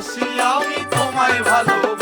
ভালোবাসি আমি তোমায় ভালোবাসি।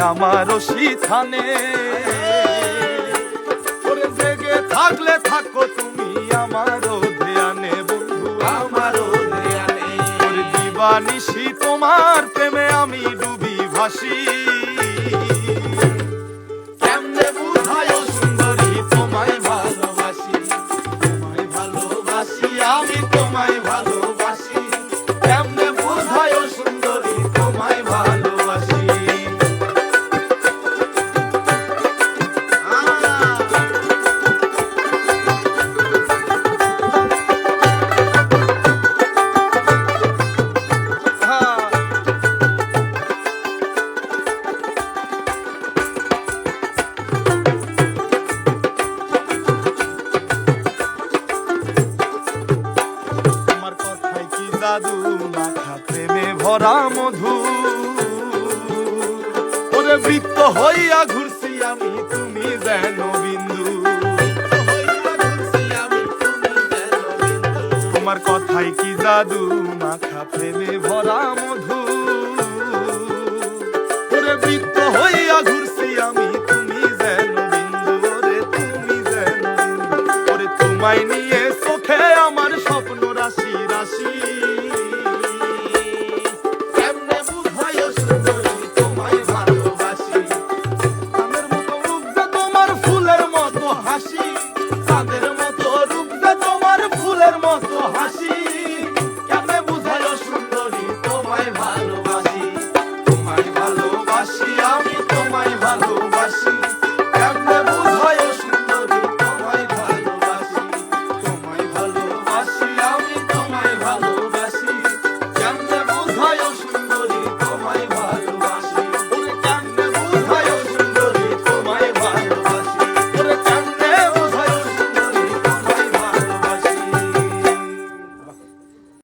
আমার রশি থানে। ওরে জেগে থাকলে থাকো তুমি আমার ধ্যানে বন্ধু আমার তোমার প্রেমে আমি ডুবি ভাসি। আমি তোমায় ভালোবাসি। কেমনে জাদু মাথা প্রেমে ভরা মধু। ওরে বৃত্ত হইয়া ঘুরছি আমি, তুমি যেন বিন্দু। তোমার কথাই কি দাদু মাথা প্রেমে ভরা মধু। ওরে বৃত্ত হইয়া ঘুরছি আমি, তুমি যেন বিন্দু। ওরে তুমি যেন ওরে তোমায়